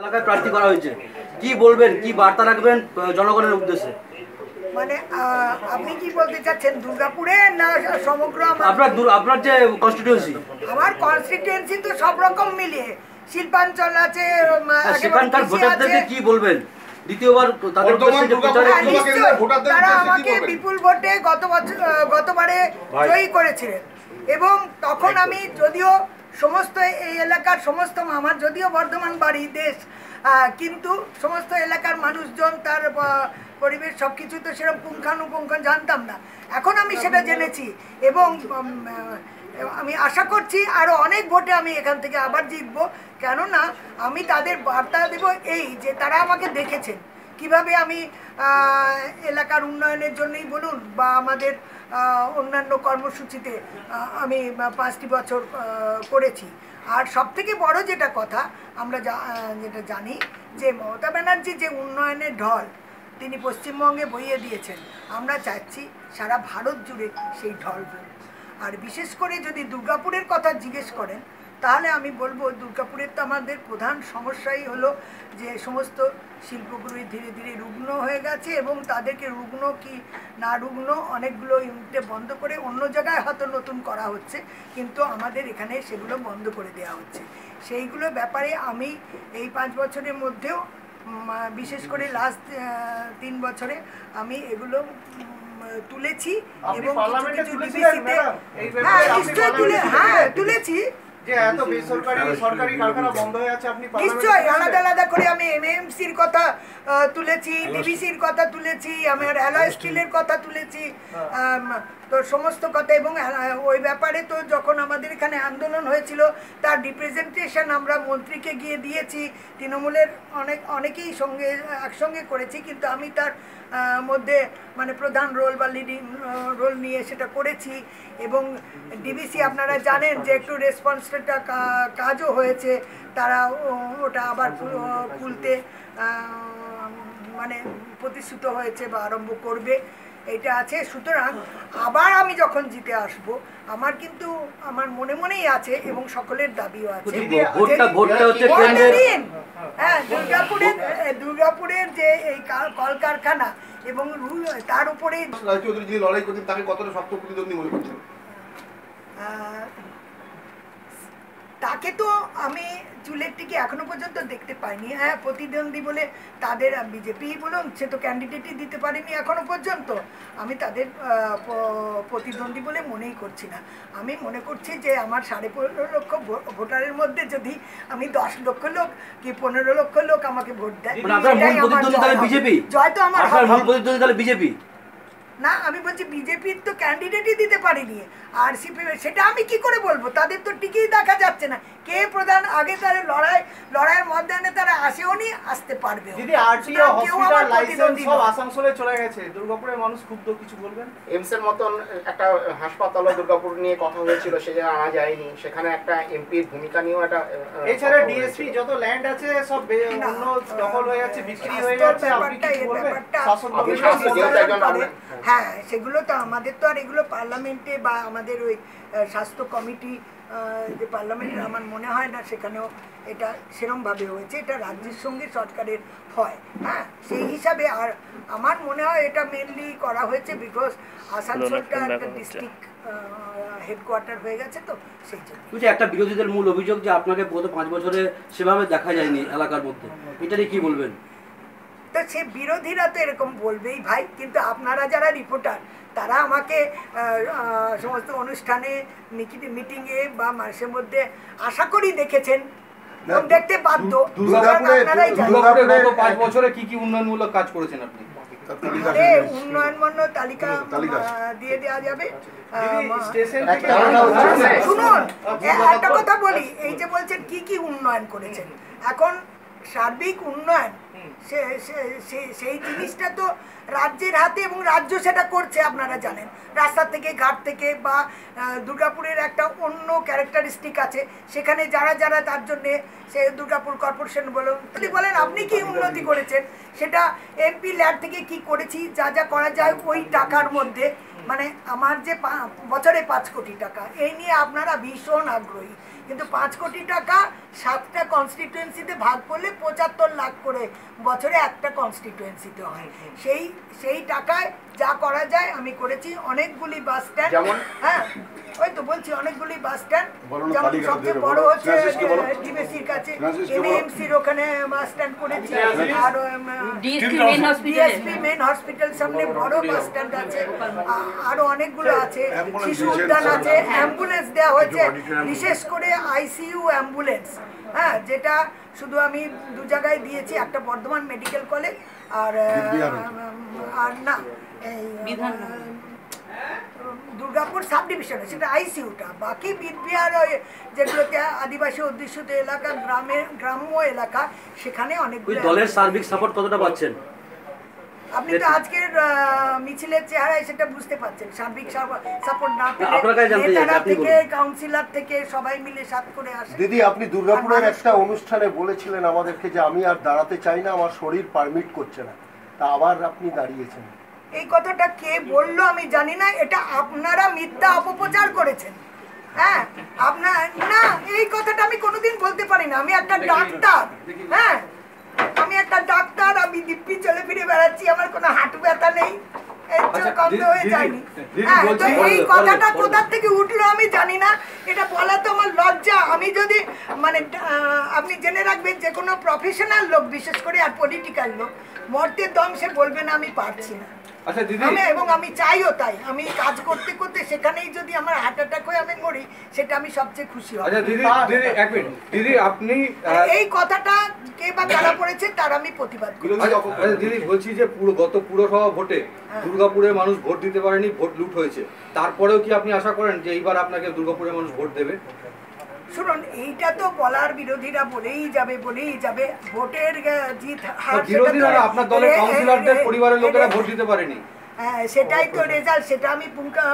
এলাকায় প্রার্থী করা হয়েছে। কি বলবেন কি বার্তা রাখবেন জনগণের উদ্দেশ্যে? মানে আপনি কি বলতে চাচ্ছেন দুর্গাপুরে না সমগ্র আপনার আপনার যে কনস্টিটিউন্সি আমার কনস্টিটিউয়েন্সি তো সব রকম মিলিয়ে। শিল্পাঞ্চল আছে উম, সেখানকার ভোটারদেরকে কি বলবেন? দ্বিতীয়বার হ্যাঁ, তারা আমাকে বিপুল ভোটে গত বছর গতবারে জয়ী করেছিলেন। এবং তখন আমি যদিও সমস্ত এই এলাকার সমস্ত আমার যদিও বর্ধমান বাড়ি দেশ কিন্তু সমস্ত এলাকার মানুষজন তার পরিবেশ সব কিছু তো সেরকম পুঙ্খানুপুঙ্খ জানতাম না। এখন আমি সেটা জেনেছি এবং আমি আশা করছি আরও অনেক ভোটে আমি এখান থেকে আবার জিতবো। কেননা আমি তাদের বার্তা দেব এই যে তারা আমাকে দেখেছেন। কীভাবে আমি এলাকার উন্নয়নের জন্যই বলুন বা আমাদের অন্যান্য কর্মসূচিতে আমি পাঁচটি বছর করেছি। আর সব থেকে বড় যেটা কথা, আমরা যেটা জানি যে মমতা ব্যানার্জি যে উন্নয়নের ঢল, তিনি পশ্চিমবঙ্গে বইয়ে দিয়েছেন। আমরা চাচ্ছি সারা ভারত জুড়ে সেই ঢল আর বিশেষ করে যদি দুর্গাপুরের কথা জিজ্ঞেস করেন তাহলে আমি বলব দুর্গাপুরের তো আমাদের প্রধান সমস্যাই হলো যে সমস্ত শিল্পগুলোই ধীরে ধীরে রুগ্ন হয়ে গেছে এবং তাদেরকে রুগ্ন কি না রুগ্ন অনেকগুলো ইউনিটে বন্ধ করে অন্য জায়গায় হয়তো নতুন করা হচ্ছে কিন্তু আমাদের এখানে সেগুলো বন্ধ করে দেওয়া হচ্ছে। সেইগুলো ব্যাপারে আমি এই পাঁচ বছরের মধ্যেও বিশেষ করে লাস্ট তিন বছরে আমি এগুলো তুলেছি এবং কিছু কিছু হ্যাঁ নিশ্চয়ই তুলে হ্যাঁ তুলেছি। যে এত বেসরকারি সরকারি কারখানা বন্ধ হয়ে আছে আপনি নিশ্চয়ই আলাদা আলাদা করে আমি এমএমসির কথা তুলেছি ডিবিসির কথা তুলেছি আমার অ্যালয় স্টিলের কথা তুলেছি তো সমস্ত কথা এবং ওই ব্যাপারে তো যখন আমাদের এখানে আন্দোলন হয়েছিল তার রিপ্রেজেন্টেশন আমরা মন্ত্রীকে গিয়ে দিয়েছি তৃণমূলের অনেক অনেকেই সঙ্গে একসঙ্গে করেছি কিন্তু আমি তার মধ্যে মানে প্রধান রোল বা লিডিং রোল নিয়ে সেটা করেছি এবং ডিবিসি আপনারা জানেন যে একটু রেসপন্সটা কাজও হয়েছে। তারা ওটা আবার খুলতে মানে প্রতিশ্রুত হয়েছে বা আরম্ভ করবে। এটা আছে। সুতরাং আবার আমি যখন জিতে আসব আমার কিন্তু আমার মনে মনেই আছে এবং সকলের দাবিও আছে। হ্যাঁ দুর্গাপুরের দুর্গাপুরের যে এই কলকারখানা এবং তার উপরে রায়চৌধুরী যিনি লড়াই করছেন তাকে কতটা শক্ত প্রতিদ্বন্দ্বী মনে করছেন? আহ, তাকে তো আমি চুলের টিকে এখনও পর্যন্ত দেখতে পাইনি। হ্যাঁ প্রতিদ্বন্দ্বী বলে তাদের বিজেপি বলুন সে তো ক্যান্ডিডেটই দিতে পারেনি এখনও পর্যন্ত। আমি তাদের প্রতিদ্বন্দ্বী বলে মনেই করছি না। আমি মনে করছি যে আমার সাড়ে পনেরো লক্ষ ভোটারের মধ্যে যদি আমি দশ লক্ষ লোক কি পনেরো লক্ষ লোক আমাকে ভোট দেয় মানে জয়। তো আমার বিজেপি? না আমি বলছি বিজেপির তো ক্যান্ডিডেটই দিতে পারিনি। আর সিপি সেটা আমি কি করে বলব? তাদের তো টিকেই দেখা যাচ্ছে না। কে প্রধান? আগে তারা লড়াই লড়াইয়ের মধ্যে তারা আসেও নি আসতে পারবে দিদি আরটিও হসপিটাল লাইসেন্স সব আসানসোলে চলে গেছে। দুর্গাপুরের মানুষ ক্ষুব্ধ কিছু বলবেন? এমসের মতন একটা হাসপাতালও দুর্গাপুর নিয়ে কথা হয়েছিল সে জায়গায় আনা যায়নি। সেখানে একটা এমপির ভূমিকা নিয়েও একটা এছাড়া ডিএসপি যত ল্যান্ড আছে সব অন্য দখল হয়ে যাচ্ছে বিক্রি হয়ে যাচ্ছে আপনি এই বলবেন? শাসক হ্যাঁ সেগুলো তো আমাদের তো আর এগুলো পার্লামেন্টে বা আমাদের ওই স্বাস্থ্য কমিটি যে পার্লামেন্টে আমার মনে হয় না সেখানেও এটা সেরমভাবে হয়েছে এটা রাজ্যের সঙ্গে সরকারের হয়। হ্যাঁ সেই হিসাবে আর আমার মনে হয় এটা মেনলি করা হয়েছে বিকজ আসানসোলটা একটা ডিস্ট্রিক্ট হেডকোয়ার্টার হয়ে গেছে তো সেই জন্য। একটা বিরোধীদের মূল অভিযোগ যে আপনাকে গত পাঁচ বছরে সেভাবে দেখা যায়নি এলাকার মধ্যে এটা নিয়ে কি বলবেন? তো সে বিরোধীরা তো এরকম বলবেই ভাই কিন্তু আপনারা যারা রিপোর্টার তারা আমাকে সমস্ত অনুষ্ঠানে মিটিংয়ে বা মাসের মধ্যে আশা করি দেখেছেন। দেখতে বাধ্য। পাঁচ বছরে কি কি উন্নয়নমূলক কাজ করেছেন আপনি? তালিকা। দিয়ে দেওয়া যাবে। শুনুন একটা কথা বলি এই যে বলছেন কি কি উন্নয়ন করেছেন? এখন সার্বিক উন্নয়ন। সেই জিনিসটা তো রাজ্যের হাতে এবং রাজ্য সেটা করছে আপনারা জানেন। রাস্তা থেকে ঘাট থেকে বা দুর্গাপুরের একটা অন্য ক্যারেক্টারিস্টিক আছে। সেখানে যারা যারা তার জন্যে সে দুর্গাপুর কর্পোরেশন বলুন যদি বলেন আপনি কি উন্নতি করেছেন? সেটা এমপি ল্যাব থেকে কি করেছি যা যা করা যায় ওই টাকার মধ্যে। মানে আমার যে পা- বছরে পাঁচ কোটি টাকা এই নিয়ে আপনারা ভীষণ আগ্রহী। কিন্তু পাঁচ কোটি টাকা সাতটা কনস্টিটুয়েন্সিতে ভাগ করলে পঁচাত্তর লাখ করে বছরে একটা কনস্টিটুয়েন্সিতে হয়। সেই সেই টাকায় যা করা যায় আমি করেছি অনেকগুলি বাস স্ট্যান্ড হ্যাঁ। ওই তো বলছি অনেকগুলি বাস স্ট্যান্ড যেমন সবচেয়ে বড় হচ্ছে। ডিবিসির কাছে। এনএমসির ওখানে বাস স্ট্যান্ড করেছি। আর ডিএসপি মেন হসপিটালে মেন সামনে বড় বাস স্ট্যান্ড আছে। আরও অনেকগুলো আছে। শিশু উদ্যান আছে। অ্যাম্বুলেন্স দেওয়া হয়েছে। বিশেষ করে আইসিইউ অ্যাম্বুলেন্স হ্যাঁ যেটা শুধু আমি দু জায়গায় দিয়েছি। একটা বর্ধমান মেডিকেল কলেজ আর আর না এই। দুর্গাপুর সাব ডিভিশনে সেটা আইসিইউটা বাকি বিদ্যার ওই যেগুলোতে আদিবাসী অধ্যুষিত এলাকা গ্রামের গ্রাম্য এলাকা সেখানে ওই অনেকগুলো দলের সার্বিক সাপোর্ট কতটা পাচ্ছেন? আপনি তো আজকের মিছিলের চেহারায় সেটা বুঝতে পারছেন। সার্বিক সাপোর্ট না নেতারা থেকে। কাউন্সিলর থেকে সবাই মিলে সাথ করে আসে। দিদি আপনি দুর্গাপুরের একটা অনুষ্ঠানে বলেছিলেন আমাদেরকে যে আমি আর দাঁড়াতে চাই না আমার শরীর পারমিট করছে না। তা আবার আপনি দাঁড়িয়েছেন। এই কথাটা কে বলল আমি জানি না এটা আপনারা মিথ্যা অপপ্রচার করেছেন। হ্যাঁ আপনার না এই কথাটা আমি কোনোদিন বলতে পারি না আমি একটা ডাক্তার হ্যাঁ আমি একটা ডাক্তার আমি দিব্যি চলে ফিরে বেড়াচ্ছি আমার কোনো হাঁটু ব্যথা নেই আচ্ছা, অন্ধ দিদি- যায়নি। তো এই কথাটা বলবে, থেকে উঠল আমি জানি না এটা বলা তো আমার লজ্জা। আমি যদি আপনি জেনে রাখবেন যে কোনো প্রফেশনাল লোক বিশেষ করে আর পলিটিক্যাল লোক মর্তের দম সে বলবে না আমি পারছি না। আচ্ছা দিদি। আমি এবং আমি চাইও তাই। আমি কাজ করতে করতে সেখানেই যদি আমার হার্ট অ্যাটাক হয়ে আমি মরি সেটা আমি সবচেয়ে খুশি হব। আচ্ছা দিদি দিদি এক মিনিট। দিদি আপনি এই কথাটা কে বা কারা পড়েছে তার আমি প্রতিবাদ করি আচ্ছা, আচ্ছা, দিদি বলছি যে পুরো গত পুরসভা ভোটে দুর্গাপুরের মানুষ ভোট দিতে পারেনি ভোট লুট হয়েছে। তারপরেও কি আপনি আশা করেন যে এইবার আপনাকে দুর্গাপুরের মানুষ ভোট দেবে? শুনুন এইটা তো বলার বিরোধীরা বলেই যাবে বলেই যাবে। ভোটের জিত হার বিরোধীরা আপনার দলের কাউন্সিলরদের পরিবারের লোকেরা ভোট দিতে পারেনি। হ্যাঁ সেটাই তো রেজাল্ট সেটা আমি পুঙ্খা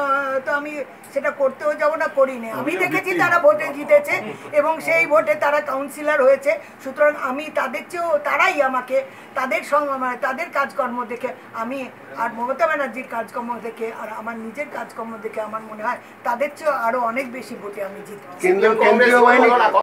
তো আমি সেটা করতেও যাব না করিনি। আমি দেখেছি তারা ভোটে জিতেছে এবং সেই ভোটে তারা কাউন্সিলর হয়েছে। সুতরাং আমি তাদের চেয়েও তারাই আমাকে তাদের সঙ্গে মানে তাদের কাজকর্ম দেখে আমি আর মমতা ব্যানার্জির কাজকর্ম দেখে আর আমার নিজের কাজকর্ম দেখে আমার মনে হয় তাদের চেয়েও আরও অনেক বেশি ভোটে আমি জিতবো।